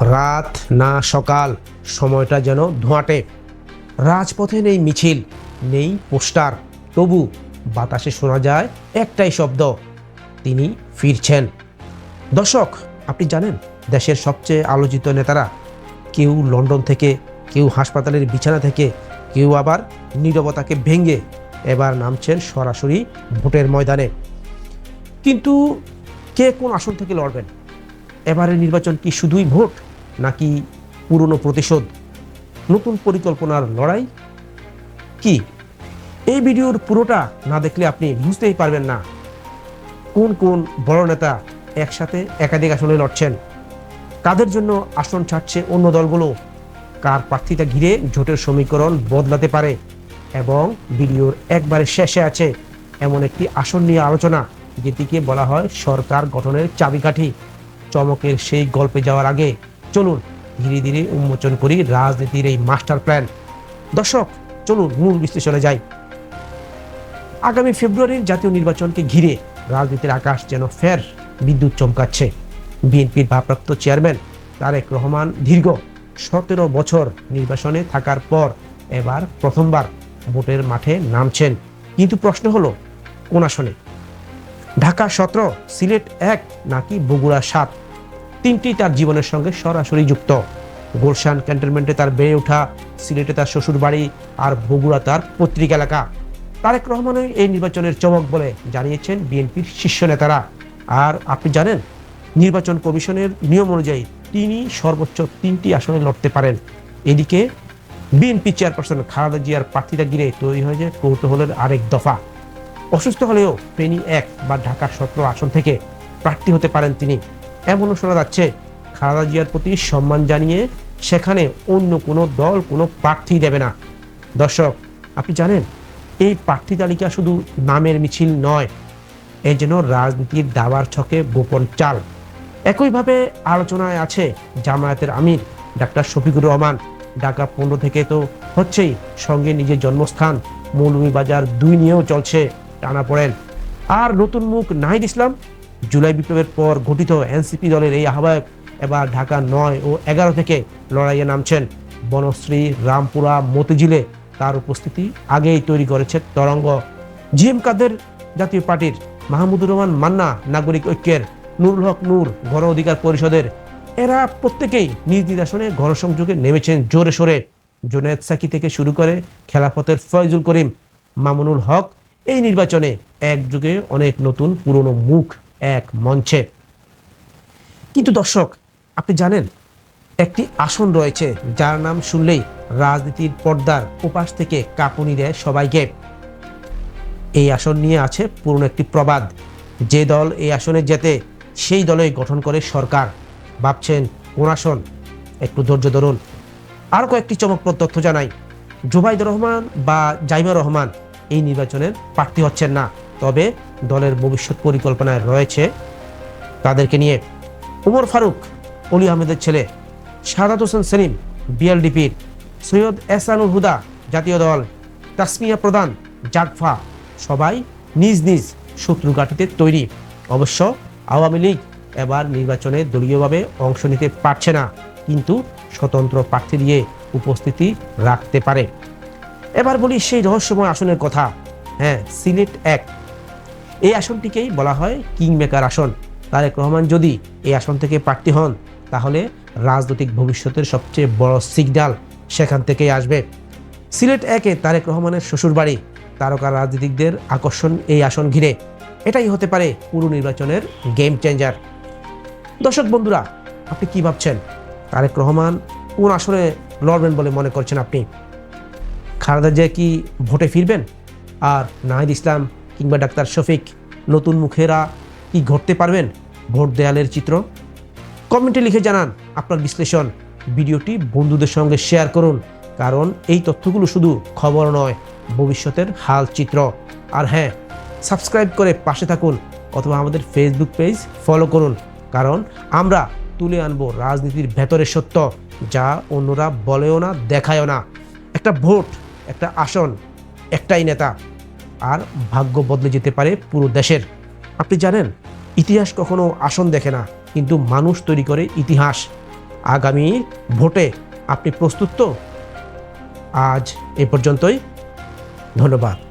রাত না সকাল, সময়টা যেন ধোঁয়াটে। রাজপথে নেই মিছিল, নেই পোস্টার। তবু বাতাসে শোনা যায় একটাই শব্দ, তিনি ফিরছেন। দর্শক, আপনি জানেন, দেশের সবচেয়ে আলোচিত নেতারা কেউ লন্ডন থেকে, কেউ হাসপাতালের বিছানা থেকে, কেউ আবার নীরবতাকে ভেঙে এবার নামছেন সরাসরি ভোটের ময়দানে। কিন্তু কে কোন আসন থেকে লড়বেন? এবারের নির্বাচন কি শুধুই ভোট? নাকি পুরনো প্রতিশোধ? নতুন পরিকল্পনার লড়াই? কি? এই ভিডিওর পুরোটা না দেখলে আপনি বুঝতেই পারবেন না। কোন কোন বড় নেতা একসাথে একাধিক আসনে লড়ছেন? কাদের জন্য আসন ছাড়ছে অন্য দলগুলো? কার প্রার্থীতা ঘিরে জোটের সমীকরণ বদলাতে পারে? এবং ভিডিওর একবারে শেষে আছে এমন একটি আসন নিয়ে আলোচনা, যেটিকে বলা হয় সরকার গঠনের চাবিকাঠি। চমকের সেই গল্পে যাওয়ার আগে চলুন ধীরে ধীরে উন্মোচন করি রাজনীতির এই মাস্টার প্ল্যান। দর্শক, চলুন মূল বিশ্লেষণে যাই। আগামী ফেব্রুয়ারির জাতীয় নির্বাচনকে ঘিরে রাজনীতির আকাশ যেন ফের বিদ্যুৎ চমকাচ্ছে। বিএনপির ভারপ্রাপ্ত চেয়ারম্যান তারেক রহমান দীর্ঘ সতেরো বছর নির্বাচনে থাকার পর এবার প্রথমবার ভোটের মাঠে নামছেন। কিন্তু প্রশ্ন হলো, কোন আসনে? ঢাকা সতেরো, সিলেট এক নাকি বগুড়া সাত? তিনটি তার জীবনের সঙ্গে সরাসরি যুক্ত। গুলশান ক্যান্টনমেন্টে তার বেড়ে ওঠা, সিলেটে তার শ্বশুর বাড়ি আর বগুড়া তার পত্রিকা এলাকা। তারেক রহমানের এই নির্বাচনের চমক বলে জানিয়েছেন বিএনপির শীর্ষ নেতারা। আর আপনি জানেন, নির্বাচন কমিশনের নিয়ম অনুযায়ী তিনি সর্বোচ্চ তিনটি আসনে লড়তে পারেন। এদিকে বিএনপি চেয়ারপারসন খালেদা জিয়ার প্রার্থীরা ঘিরে তৈরি হয়েছে কৌতূহলের আরেক দফা। অসুস্থ হলেও ফেনী এক বা ঢাকার সতেরো আসন থেকে প্রার্থী হতে পারেন তিনি। এমনও শোনা যাচ্ছে, খালেদা জিয়ার প্রতি সম্মান জানিয়ে সেখানে অন্য কোনো দল, কোনো প্রার্থী দেবে না। দর্শক, আপনি জানেন, এই প্রার্থী তালিকা শুধু নামের মিছিল নয়, এ যেন রাজনীতির দাবার ছকে গোপন চাল। একইভাবে আলোচনায় আছে জামায়াতের আমির ডাক্তার শফিকুর রহমান। ঢাকা পনেরো থেকে তো হচ্ছেই, সঙ্গে নিজের জন্মস্থান মৌলভীবাজার দুই নিয়েও চলছে, টানা পড়েন। আর নতুন মুখ নাহিদ ইসলাম জুলাই বিপ্লবের পর গঠিত এনসিপি দলের এই আহ্বায়ক এবার ঢাকা নয় ও এগারো থেকে লড়াইয়ে নামছেন। বনশ্রী, রামপুরা, মতিঝিলে তার উপস্থিতি আগেই তৈরি করেছে তরঙ্গ। জিএম কাদের জাতীয় পার্টির মাহমুদুর রহমান মান্না নাগরিক ঐক্যের, নুরুল হক নূর গণ অধিকার পরিষদের। এরা প্রত্যেকেই নিজ আসনে গণসংযোগে নেমেছেন জোরে সোরে। জোনায়েদ সাকি থেকে শুরু করে খেলাফতের ফয়জুল করিম, মামুনুল হক এই নির্বাচনে একযুগে অনেক নতুন পুরনো মুখ এক মঞ্চে। কিন্তু দর্শক, আপনি জানেন, একটি আসন রয়েছে যার নাম শুনলেই রাজনীতির পর্দার উপাস থেকে কাঁপুনি দেয় সবাইকে। এই আসন নিয়ে আছে পুরনো একটি প্রবাদ। যে দল এই আসনে যেতে সেই দলই গঠন করে সরকার। ভাবছেন, কোন আসন? একটু ধৈর্য ধরুন। আরও কয়েকটি চমকপ্রদ তথ্য জানাই। জুবাইদুর রহমান বা জাইমা রহমান এই নির্বাচনের প্রার্থী হচ্ছেন না। তবে দলের ভবিষ্যৎ পরিকল্পনায় রয়েছে তাদেরকে নিয়ে। উমর ফারুক, অলি আহমেদের ছেলে, সাদাত হোসেন সেলিম, বিএলডিপির সৈয়দ এহসানুল হুদা জাতীয় দল, তাসমিয়া প্রধান জাগফা, সবাই নিজ নিজ শত্রু তৈরি। অবশ্য আওয়ামী লীগ এবার নির্বাচনে দলীয়ভাবে অংশ নিতে পারছে না, কিন্তু স্বতন্ত্র প্রার্থী দিয়ে উপস্থিতি রাখতে পারে। এবার বলি সেই রহস্যময় আসনের কথা। হ্যাঁ সিলেট এক এই আসনটিকেই বলা হয় কিং মেকার আসন। তারেক রহমান যদি এই আসন থেকে প্রার্থী হন, তাহলে রাজনৈতিক ভবিষ্যতের সবচেয়ে বড় সিগন্যাল সেখান থেকেই আসবে। সিলেট একে তারেক রহমানের শ্বশুরবাড়ি। তারকা রাজনীতিকদের আকর্ষণ এই আসন ঘিরে। এটাই হতে পারে পুরো নির্বাচনের গেম চেঞ্জার দর্শক বন্ধুরা, আপনি কি ভাবছেন? তারেক রহমান কোন আসনে লড়বেন বলে মনে করছেন আপনি? খালেদা জিয়া কি ভোটে ফিরবেন? আর নাহিদ ইসলাম কিংবা ডাক্তার শফিক, নতুন মুখেরা কি ঘটতে পারবেন? ভোট দেয়ালের চিত্র? কমেন্টে লিখে জানান আপনার বিশ্লেষণ। ভিডিওটি বন্ধুদের সঙ্গে শেয়ার করুন, কারণ এই তথ্যগুলো শুধু খবর নয়, ভবিষ্যতের হাল চিত্র। আর হ্যাঁ সাবস্ক্রাইব করে পাশে থাকুন, অথবা আমাদের ফেসবুক পেজ ফলো করুন, কারণ আমরা তুলে আনব রাজনীতির ভেতরের সত্য, যা অন্যরা বলেও না, দেখায়ও না। একটা ভোট, একটা আসন, একটাই নেতা। আর ভাগ্য বদলে যেতে পারে পুরো দেশের। আপনি জানেন, ইতিহাস কখনো আসন দেখে না, কিন্তু মানুষ তৈরি করে ইতিহাস। আগামী ভোটে আপনি প্রস্তুত তো? আজ এ পর্যন্তই। ধন্যবাদ।